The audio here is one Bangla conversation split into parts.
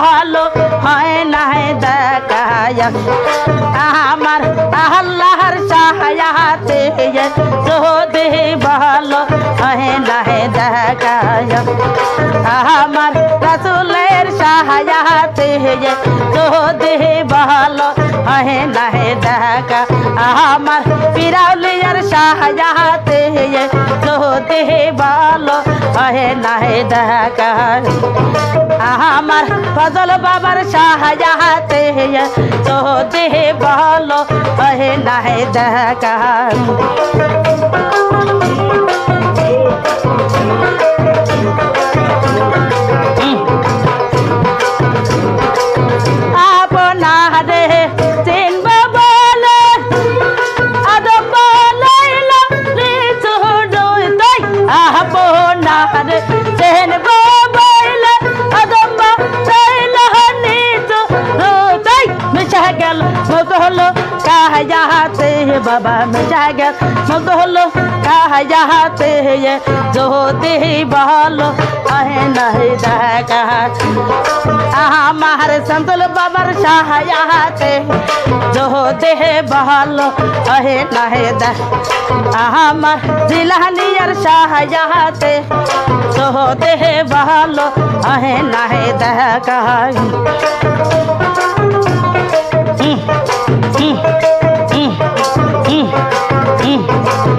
ভালো হয় না দেখায়। আমার আল্লাহর সাহায়াতে যদি ভালো হয় না দেখায়। আমার রাসুলের সাহায়াতে যদি নাহে না দেখা আমার পিরাউলিয়ার সাহায়াতে যদি বলো আহে নাহে দেখা আমার ফজল বাবার সাহাযাতে যদি বলো আহে নাহে দেখা बन जाएगा। मगोल कहा यहाँ पे ये जो होते ही बहलो अहे नहीं देगा हमारे संतुल बबर शाह यहाँ जो होते बहलो अहे नहीं दे जिला नियर शाह यहाँ जो होते बहलो अहे नहीं देगा Mm-hmm. हम्म, हम्म, हम्म। hum, hum.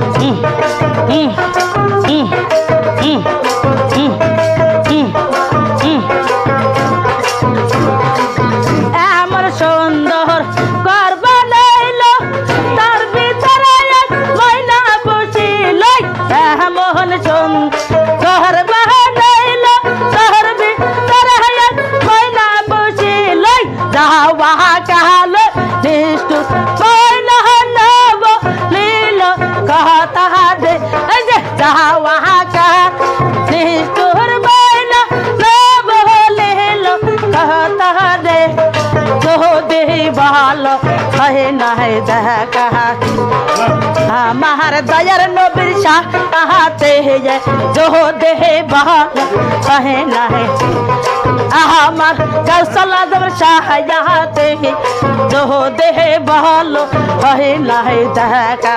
ভালো হয় না দেখা। আমার দয়ার নবীর শাহ কাহাতে হে জহ দেহে ভালো হয় না আমার কৌশল আজম শাহ যাহাতে জহ দেহে ভালো হয় না দেখা।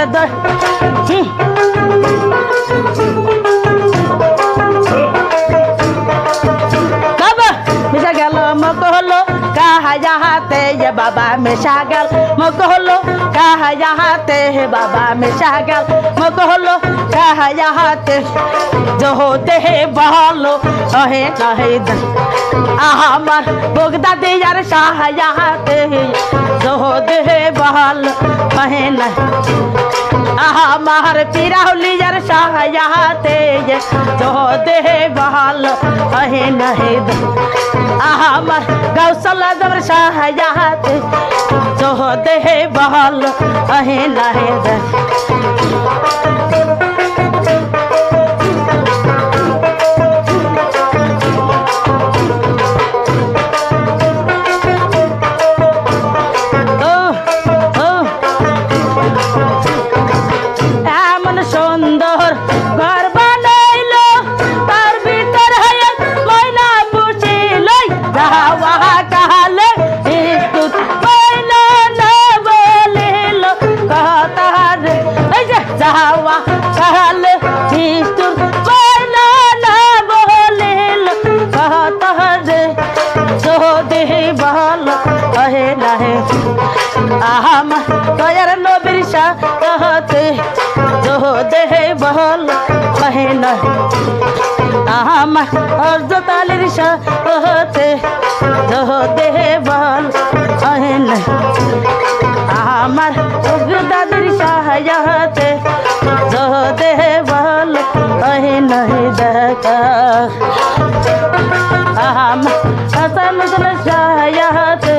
আলাদা হুম যাহাতে হে বাবা মেশা গেল। মক হলো কাহা যাহাতে হে বাবা মেশা গেল। মক হলো কাহা যাহাতে জহতে হে বহলো অহে নহে আমার বগদা দিয়ার সাহা যাহাতে হে জহতে হে বহল অহে নহে আমার পিরাউলিয়ার সাহায়াতে তো দেহে বহাল আহে নাহে আমার গৌসল দমর সাহায়াতে তো দেহে বহাল আহে নাহে আহাম দয়ার নবীর সাথে দেহে বহল মহিনা আহাম হরজত আলীর সাথে দেহে বহল মহিনা আমার উগ্র দাদির সাহায্যতে দেহে বহল মহিনা দেখা। আমার হাসান সাহায্যতে